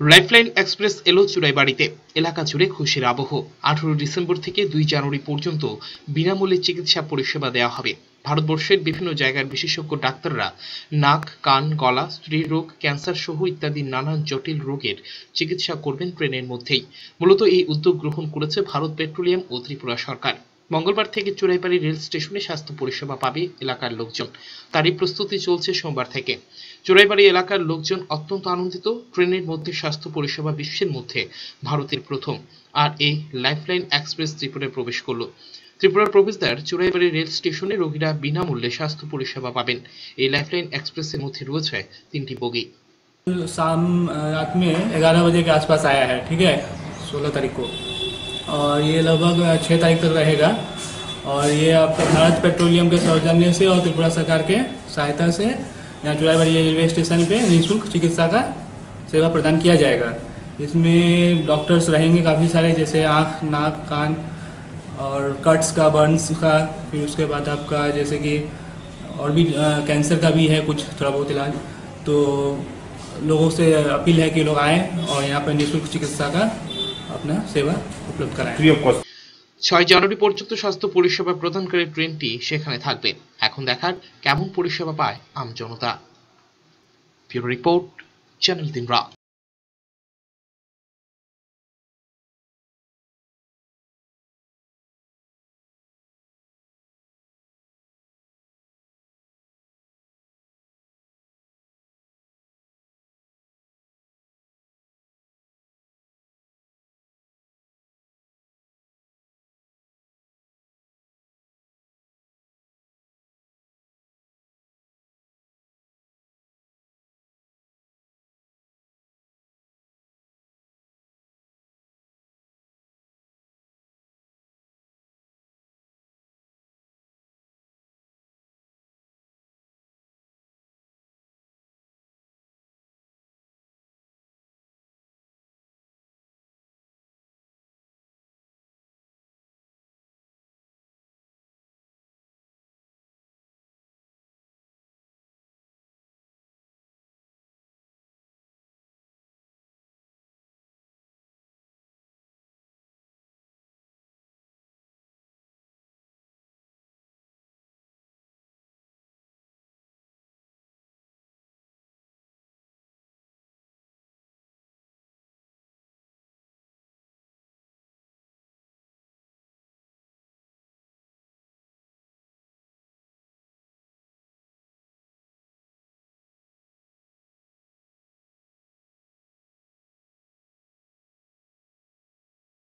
Lifeline express এলো চুরাইবাড়িতে এলাকা জুড়ে খুশির আবহ। আঠারো ডিসেম্বর থেকে দুই জানুয়ারি পর্যন্ত বিনামূল্যে চিকিৎসা পরিষেবা দেওয়া হবে। ভারতবর্ষের বিভিন্ন জায়গার বিশেষজ্ঞ ডাক্তাররা নাক, কান, গলা স্ত্রীরোগ ক্যান্সার সহ ইত্যাদি নানান জটিল রোগের চিকিৎসা করবেন ট্রেনের মধ্যেই। মূলত এই উদ্যোগ গ্রহণ করেছে ভারত পেট্রোলিয়াম ও ত্রিপুরা সরকার। মঙ্গলবার থেকে চুরাইবাড়ি রেল স্টেশনে স্বাস্থ্য পরিষেবা পাবে এলাকার লোকজন তারই প্রস্তুতি চলছে সোমবার থেকে চোরাইবাড়ি এলাকার লোকজন অত্যন্ত আনন্দিত ট্রেনের মধ্যে স্বাস্থ্য পরিষেবা বিশ্বের মধ্যে ভারতের প্রথম আর এই লাইফলাইন এক্সপ্রেস ত্রিপুরায় প্রবেশ করলো ত্রিপুরার প্রবেশদ্বার চোরাইবাড়ি রেল স্টেশনে রোগীরা বিনামূল্যে স্বাস্থ্য পরিষেবা পাবেন এই লাইফলাইন এক্সপ্রেসের মধ্যে রয়েছে তিনটি বগি शाम अ, रात में ग्यारह बजे के आसपास आया है ठीक है सोलह तारीख को और ये लगभग छः तारीख तक रहेगा। और ये आपका भारत पेट्रोलियम के सौजन्य से और त्रिपुरा सरकार के सहायता से यहाँ चुराईबाड़ी रेलवे स्टेशन पे निःशुल्क चिकित्सा का सेवा प्रदान किया जाएगा। इसमें डॉक्टर्स रहेंगे काफ़ी सारे जैसे आँख नाक कान और कट्स का बर्न्स का फिर उसके बाद आपका जैसे कि और भी अ, कैंसर का भी है कुछ थोड़ा बहुत इलाज। तो लोगों से अपील है कि लोग आएँ और यहाँ पर निःशुल्क चिकित्सा का अपना सेवा ফ্রি অফ কস্ট ছয় জানুয়ারি পর্যন্ত স্বাস্থ্য পরিষেবা প্রদানকারী ট্রেনটি সেখানে থাকবে। এখন দেখার কেমন পরিষেবা পায় আমজনতা ব্যুরো রিপোর্ট চ্যানেল তিন